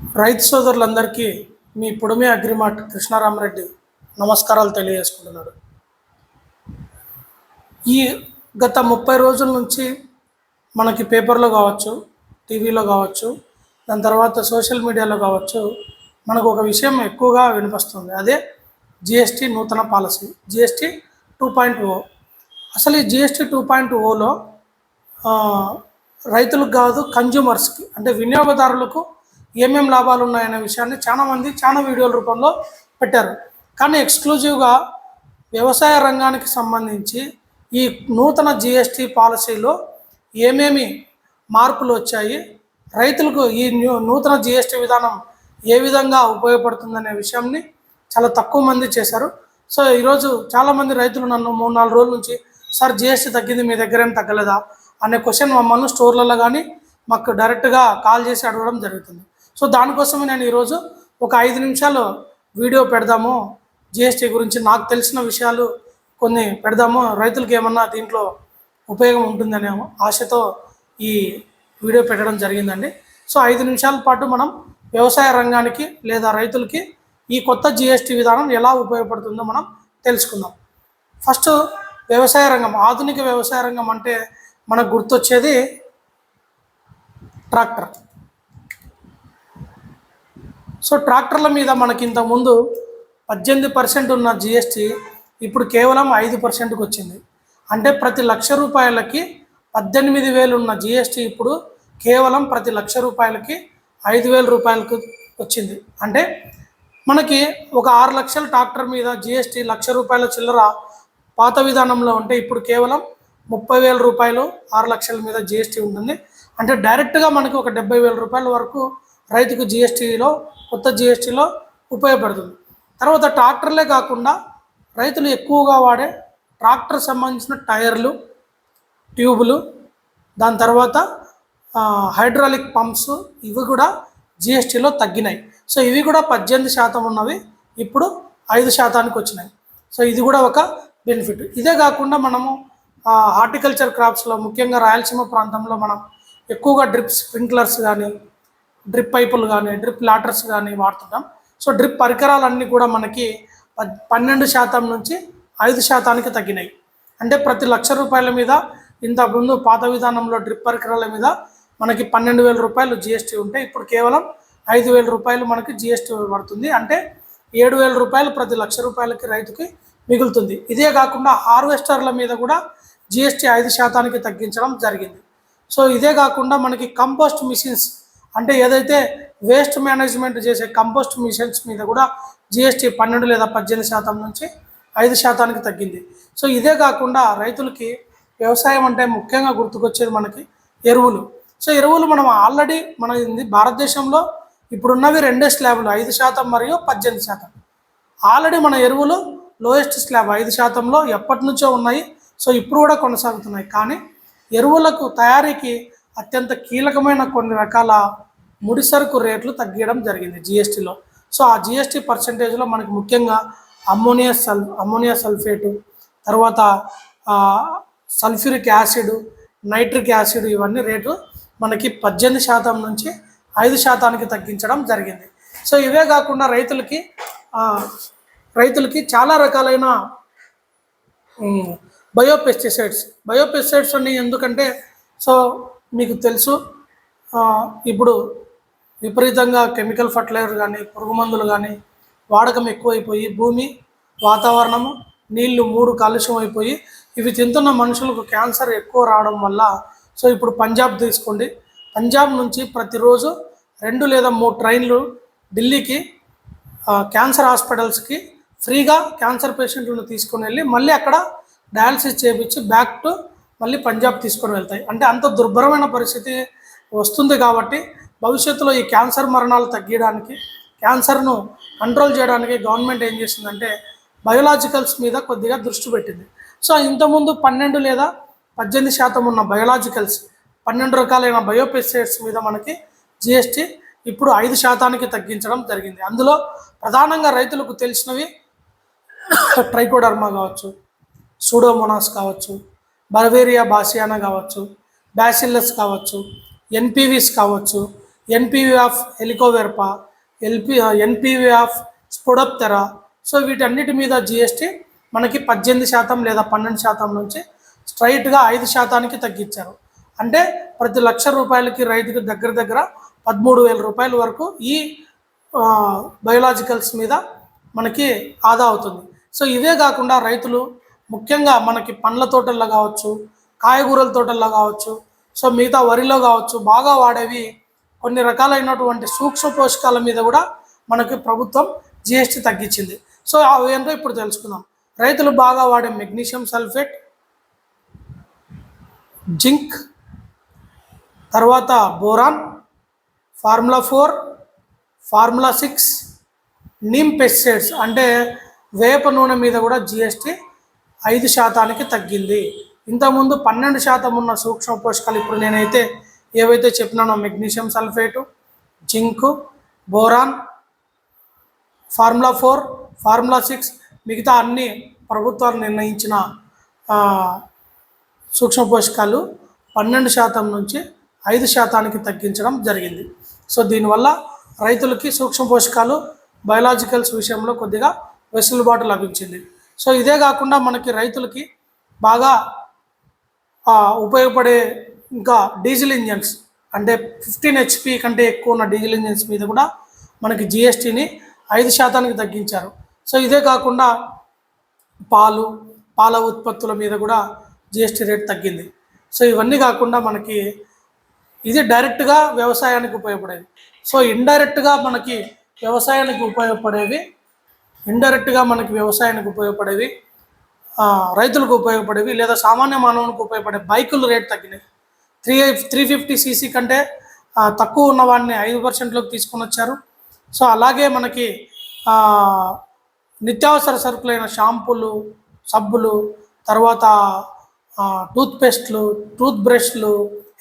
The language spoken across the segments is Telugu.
రైతు సోదరులందరికీ మీ పుడమి అగ్రిమార్ట్ కృష్ణారామరెడ్డి నమస్కారాలు తెలియజేసుకుంటున్నాడు. ఈ గత ముప్పై రోజుల నుంచి మనకి పేపర్లో కావచ్చు టీవీలో కావచ్చు దాని తర్వాత సోషల్ మీడియాలో కావచ్చు మనకు ఒక విషయం ఎక్కువగా వినిపిస్తుంది. అదే జిఎస్టీ నూతన policy GST two point o. అసలు ఈ జిఎస్టీ టూ పాయింట్ ఓలో రైతులకు కాదు కన్జ్యూమర్స్కి అంటే వినియోగదారులకు ఏమేం లాభాలు ఉన్నాయనే విషయాన్ని చాలామంది చాలా వీడియోల రూపంలో పెట్టారు. కానీ ఎక్స్క్లూజివ్గా వ్యవసాయ రంగానికి సంబంధించి ఈ నూతన జిఎస్టీ పాలసీలో ఏమేమి మార్పులు వచ్చాయి రైతులకు ఈ నూతన జిఎస్టీ విధానం ఏ విధంగా ఉపయోగపడుతుందనే విషయాన్ని చాలా తక్కువ మంది చేశారు. సో ఈరోజు చాలామంది రైతులు నన్ను మూడు నాలుగు రోజుల నుంచి సార్ జిఎస్టీ తగ్గింది మీ దగ్గర ఏం తగ్గలేదా? అనే క్వశ్చన్ మమ్మల్ని స్టోర్లలో కానీ మాకు డైరెక్ట్గా కాల్ చేసి అడగడం జరుగుతుంది. సో దానికోసమే నేను ఈరోజు ఒక ఐదు నిమిషాలు వీడియో పెడదాము. జిఎస్టీ గురించి నాకు తెలిసిన విషయాలు కొన్ని పెడదాము. రైతులకు ఏమన్నా దీంట్లో ఉపయోగం ఉంటుందనే ఆశతో ఈ వీడియో పెట్టడం జరిగిందండి. సో ఐదు నిమిషాల పాటు మనం వ్యవసాయ రంగానికి లేదా రైతులకి ఈ కొత్త జిఎస్టీ విధానం ఎలా ఉపయోగపడుతుందో మనం తెలుసుకుందాం. ఫస్ట్ వ్యవసాయ రంగం ఆధునిక వ్యవసాయ రంగం అంటే మనకు గుర్తొచ్చేది ట్రాక్టర్. సో ట్రాక్టర్ల మీద మనకి ఇంతకుముందు పద్దెనిమిది పర్సెంట్ ఉన్న జిఎస్టీ ఇప్పుడు కేవలం ఐదు పర్సెంట్కి వచ్చింది. అంటే ప్రతి లక్ష రూపాయలకి పద్దెనిమిది వేలు ఉన్న జిఎస్టీ ఇప్పుడు కేవలం ప్రతి లక్ష రూపాయలకి ఐదు వేల రూపాయలకు వచ్చింది. అంటే మనకి ఒక ఆరు లక్షల ట్రాక్టర్ మీద జిఎస్టీ లక్ష రూపాయల చిల్లర పాత విధానంలో ఉంటే ఇప్పుడు కేవలం ముప్పై వేల రూపాయలు ఆరు లక్షల మీద జిఎస్టీ ఉంటుంది. అంటే డైరెక్ట్గా మనకి ఒక డెబ్బై వేల రూపాయల వరకు రైతుకు జిఎస్టీలో కొత్త జిఎస్టీలో ఉపయోగపడుతుంది. తర్వాత ట్రాక్టర్లే కాకుండా రైతులు ఎక్కువగా వాడే ట్రాక్టర్ సంబంధించిన టైర్లు ట్యూబులు దాని తర్వాత హైడ్రాలిక్ పంప్స్ ఇవి కూడా జిఎస్టీలో తగ్గినాయి. సో ఇవి కూడా పద్దెనిమిది శాతం ఉన్నవి ఇప్పుడు ఐదు శాతానికి వచ్చినాయి. సో ఇది కూడా ఒక బెనిఫిట్. ఇదే కాకుండా మనము హార్టికల్చర్ క్రాప్స్లో ముఖ్యంగా రాయలసీమ ప్రాంతంలో మనం ఎక్కువగా డ్రిప్ స్ప్రింక్లర్స్ కానీ డ్రిప్ పైపులు కానీ డ్రిప్ లాటర్స్ కానీ వాడుతున్నాం సో డ్రిప్ పరికరాలన్నీ కూడా మనకి పన్నెండు శాతం నుంచి ఐదు శాతానికి తగ్గినాయి. అంటే ప్రతి లక్ష రూపాయల మీద ఇంతకుముందు పాత విధానంలో డ్రిప్ పరికరాల మీద మనకి పన్నెండు వేల రూపాయలు జిఎస్టీ ఉంటే ఇప్పుడు కేవలం ఐదు వేల రూపాయలు మనకి జిఎస్టీ పడుతుంది. అంటే ఏడు వేల రూపాయలు ప్రతి లక్ష రూపాయలకి రైతుకి మిగులుతుంది. ఇదే కాకుండా హార్వెస్టర్ల మీద కూడా జిఎస్టీ ఐదు శాతానికి తగ్గించడం జరిగింది. సో ఇదే కాకుండా మనకి కంపోస్ట్ మిషన్స్ అంటే ఏదైతే వేస్ట్ మేనేజ్మెంట్ చేసే కంపోస్ట్ మిషన్స్ మీద కూడా జిఎస్టీ పన్నెండు లేదా పద్దెనిమిది శాతం నుంచి ఐదు శాతానికి తగ్గింది. సో ఇదే కాకుండా రైతులకి వ్యవసాయం అంటే ముఖ్యంగా గుర్తుకొచ్చేది మనకి ఎరువులు. సో ఎరువులు మనం ఆల్రెడీ మన భారతదేశంలో ఇప్పుడున్నవి రెండే స్లాబులు ఐదు శాతం మరియు పద్దెనిమిది శాతం. ఆల్రెడీ మన ఎరువులు లోయెస్ట్ స్లాబ్ ఐదు శాతంలో ఎప్పటి నుంచో ఉన్నాయి. సో ఇప్పుడు కూడా కొనసాగుతున్నాయి. కానీ ఎరువులకు తయారీకి అత్యంత కీలకమైన కొన్ని రకాల ముడి సరుకు రేట్లు తగ్గడం జరిగింది జిఎస్టీలో. సో ఆ జిఎస్టీ పర్సంటేజ్లో మనకి ముఖ్యంగా అమ్మోనియా సల్ అమ్మోనియా సల్ఫేటు తర్వాత సల్ఫ్యూరిక్ యాసిడ్ నైట్రిక్ యాసిడ్ ఇవన్నీ రేటు మనకి పద్దెనిమిది శాతం నుంచి ఐదు శాతానికి తగ్గించడం జరిగింది. సో ఇవే కాకుండా రైతులకి రైతులకి చాలా రకాలైన బయోపెస్టిసైడ్స్. బయోపెస్టిసైడ్స్ అన్ని ఎందుకంటే సో మీకు తెలుసు. ఇప్పుడు విపరీతంగా కెమికల్ ఫర్టిలైజర్ కానీ పురుగు మందులు కానీ వాడకం ఎక్కువైపోయి భూమి వాతావరణము నీళ్ళు మూడు కాలుష్యం అయిపోయి ఇవి తింటున్న మనుషులకు క్యాన్సర్ ఎక్కువ రావడం వల్ల సో ఇప్పుడు పంజాబ్ తీసుకోండి. పంజాబ్ నుంచి ప్రతిరోజు రెండు లేదా మూడు ట్రైన్లు ఢిల్లీకి క్యాన్సర్ హాస్పిటల్స్కి ఫ్రీగా క్యాన్సర్ పేషెంట్లను తీసుకొని వెళ్ళి మళ్ళీ అక్కడ డయాలసిస్ చేయించి బ్యాక్ టు మళ్ళీ పంజాబ్ తీసుకొని వెళ్తాయి. అంటే అంత దుర్భరమైన పరిస్థితి వస్తుంది కాబట్టి భవిష్యత్తులో ఈ క్యాన్సర్ మరణాలు తగ్గించడానికి క్యాన్సర్ను కంట్రోల్ చేయడానికి గవర్నమెంట్ ఏం చేసిందంటే బయోలాజికల్స్ మీద కొద్దిగా దృష్టి పెట్టింది. సో ఇంతకుముందు పన్నెండు లేదా పద్దెనిమిది శాతం ఉన్న బయోలాజికల్స్ పన్నెండు రకాలైన బయోపెస్టిసైడ్స్ మీద మనకి జిఎస్టీ ఇప్పుడు ఐదు శాతానికి తగ్గించడం జరిగింది. అందులో ప్రధానంగా రైతులకు తెలిసినవి ట్రైకోడర్మా కావచ్చు సూడోమోనాస్ కావచ్చు బర్వేరియా బాసియానా కావచ్చు బ్యాసిల్లస్ కావచ్చు ఎన్పివిస్ కావచ్చు NPV of Helicoverpa LP NPV of Spodoptera so వీటన్నిటి మీద జిఎస్టీ మనకి పద్దెనిమిది శాతం లేదా పన్నెండు శాతం నుంచి స్ట్రైట్గా ఐదు శాతానికి తగ్గించారు. అంటే ప్రతి లక్ష రూపాయలకి రైతుకు దగ్గర దగ్గర పదమూడు వేల రూపాయల వరకు ఈ బయోలాజికల్స్ మీద మనకి ఆదా అవుతుంది. సో ఇవే కాకుండా రైతులు ముఖ్యంగా మనకి పండ్ల తోటల్లో కావచ్చు కాయగూరల తోటల్లో కావచ్చు సో మిగతా వరిలో కావచ్చు బాగా వాడేవి కొన్ని రకాలైనటువంటి సూక్ష్మ పోషకాల మీద కూడా మనకి ప్రభుత్వం జిఎస్టీ తగ్గించింది. సో అవి ఏంటో ఇప్పుడు తెలుసుకుందాం. రైతులు బాగా వాడే మెగ్నీషియం సల్ఫేట్ జింక్ తర్వాత boron formula four formula six neem pesticides అంటే వేప నూనె మీద కూడా జిఎస్టీ ఐదు శాతానికి తగ్గింది. ఇంతకుముందు పన్నెండు శాతం ఉన్న సూక్ష్మ పోషకాలు ఇప్పుడు నేనైతే ఏవైతే చెప్పినానో magnesium sulphate zinc boron formula four formula six మిగతా అన్ని ప్రభుత్వాలు నిర్ణయించిన సూక్ష్మ పోషకాలు పన్నెండు శాతం నుంచి ఐదు శాతానికి తగ్గించడం జరిగింది. సో దీనివల్ల రైతులకి సూక్ష్మ పోషకాలు బయలాజికల్స్ విషయంలో కొద్దిగా వెసులుబాటు లభించింది. సో ఇదే కాకుండా మనకి రైతులకి బాగా ఉపయోగపడే ఇంకా డీజిల్ ఇంజన్స్ అంటే ఫిఫ్టీన్ హెచ్పి కంటే ఎక్కువ ఉన్న డీజిల్ ఇంజన్స్ మీద కూడా మనకి జిఎస్టీని ఐదు శాతానికి తగ్గించారు. సో ఇదే కాకుండా పాలు పాల ఉత్పత్తుల మీద కూడా జిఎస్టీ రేట్ తగ్గింది. సో ఇవన్నీ కాకుండా మనకి ఇది డైరెక్ట్గా వ్యవసాయానికి ఉపయోగపడేది సో ఇండైరెక్ట్గా మనకి వ్యవసాయానికి ఉపయోగపడేవి ఇండైరెక్ట్గా మనకి వ్యవసాయానికి ఉపయోగపడేవి రైతులకు ఉపయోగపడేవి లేదా సామాన్య మానవునికి ఉపయోగపడే బైకులు రేట్ తగ్గినాయి. త్రీ త్రీ ఫిఫ్టీ సీసీ కంటే తక్కువ ఉన్న వాడిని ఐదు పర్సెంట్లోకి తీసుకొని వచ్చారు. సో అలాగే మనకి నిత్యావసర సరుకులైన షాంపూలు సబ్బులు తర్వాత టూత్పేస్ట్లు టూత్ బ్రష్లు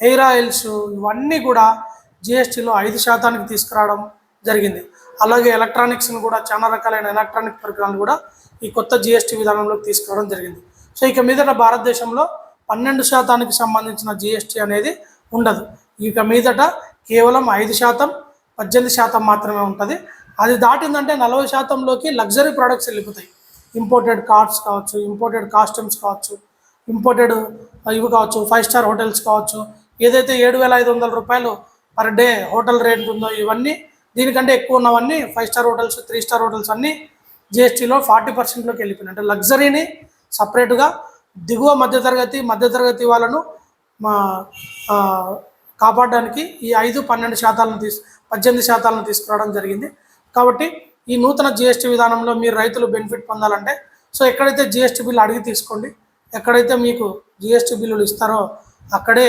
హెయిర్ ఆయిల్స్ ఇవన్నీ కూడా జిఎస్టీలో ఐదు శాతానికి తీసుకురావడం జరిగింది. అలాగే ఎలక్ట్రానిక్స్ని కూడా చాలా రకాలైన ఎలక్ట్రానిక్ పరికరాలను కూడా ఈ కొత్త జిఎస్టీ విధానంలోకి తీసుకురావడం జరిగింది. సో ఇక మీదట భారతదేశంలో పన్నెండు శాతానికి సంబంధించిన జిఎస్టీ అనేది ఉండదు. ఇక మీదట కేవలం ఐదు శాతం పద్దెనిమిది శాతం మాత్రమే ఉంటుంది. అది దాటిందంటే నలభై శాతంలోకి లగ్జరీ ప్రోడక్ట్స్ వెళ్ళిపోతాయి. ఇంపోర్టెడ్ కార్స్ కావచ్చు ఇంపోర్టెడ్ కాస్ట్యూమ్స్ కావచ్చు ఇంపోర్టెడ్ ఇవి కావచ్చు ఫైవ్ స్టార్ హోటల్స్ కావచ్చు ఏదైతే ఏడు వేల ఐదు వందల రూపాయలు పర్ డే హోటల్ రేట్ ఉందో ఇవన్నీ దీనికంటే ఎక్కువ ఉన్నవన్నీ five star hotels three star hotels అన్నీ జిఎస్టీలో ఫార్టీ పర్సెంట్లోకి వెళ్ళిపోయినాయి. అంటే లగ్జరీని సపరేట్గా దిగువ మధ్యతరగతి మధ్యతరగతి వాళ్ళను మా కాపాడడానికి ఈ ఐదు పన్నెండు శాతాలను తీసు పద్దెనిమిది శాతాలను తీసుకురావడం జరిగింది. కాబట్టి ఈ నూతన జిఎస్టీ విధానంలో మీరు రైతులు బెనిఫిట్ పొందాలంటే సో ఎక్కడైతే జిఎస్టీ బిల్లు అడిగి తీసుకోండి ఎక్కడైతే మీకు జిఎస్టీ బిల్లులు ఇస్తారో అక్కడే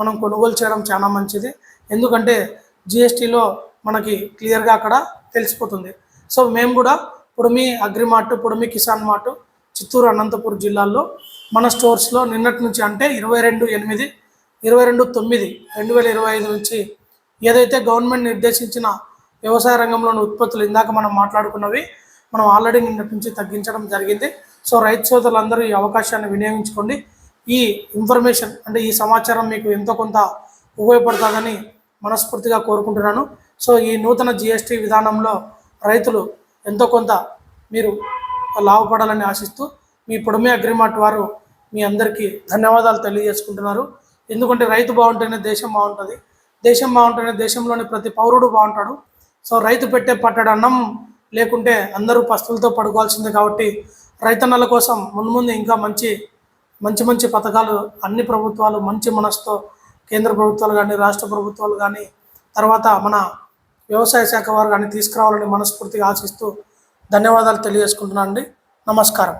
మనం కొనుగోలు చేయడం చాలా మంచిది. ఎందుకంటే జిఎస్టీలో మనకి క్లియర్గా అక్కడ తెలిసిపోతుంది. సో మేము కూడా పుడిమి అగ్రిమార్ట్ పొడిమి కిసాన్ మార్ట్ చిత్తూరు అనంతపూర్ జిల్లాల్లో మన స్టోర్స్లో నిన్నటి నుంచి అంటే ఇరవై రెండు ఎనిమిది ఇరవై రెండు తొమ్మిది రెండు వేల ఇరవై ఐదు నుంచి ఏదైతే గవర్నమెంట్ నిర్దేశించిన వ్యవసాయ రంగంలోని ఉత్పత్తులు ఇందాక మనం మాట్లాడుకున్నవి మనం ఆల్రెడీ నిన్నటి నుంచి తగ్గించడం జరిగింది. సో రైతు సోదరులందరూ ఈ అవకాశాన్ని వినియోగించుకోండి. ఈ ఇన్ఫర్మేషన్ అంటే ఈ సమాచారం మీకు ఎంతో కొంత ఉపయోగపడుతుందని మనస్ఫూర్తిగా కోరుకుంటున్నాను. సో ఈ నూతన జిఎస్టీ విధానంలో రైతులు ఎంతో కొంత మీరు లాభపడాలని ఆశిస్తూ మీ పొడమే అగ్రిమార్ట్ వారు మీ అందరికీ ధన్యవాదాలు తెలియజేసుకుంటున్నారు. ఎందుకంటే రైతు బాగుంటేనే దేశం బాగుంటుంది. దేశం బాగుంటేనే దేశంలోని ప్రతి పౌరుడు బాగుంటాడు. సో రైతు పెట్టే పట్టడు అన్నం లేకుంటే అందరూ పస్తులతో పడుకోవాల్సిందే కాబట్టి రైతన్నల కోసం మున్ముందు ఇంకా మంచి మంచి మంచి పథకాలు అన్ని ప్రభుత్వాలు మంచి మనసుతో కేంద్ర ప్రభుత్వాలు కానీ రాష్ట్ర ప్రభుత్వాలు కానీ తర్వాత మన వ్యవసాయ శాఖ వారు కానీ తీసుకురావాలని మనస్ఫూర్తిగా ఆశిస్తూ ధన్యవాదాలు తెలియజేసుకుంటున్నాను అండి. నమస్కారం.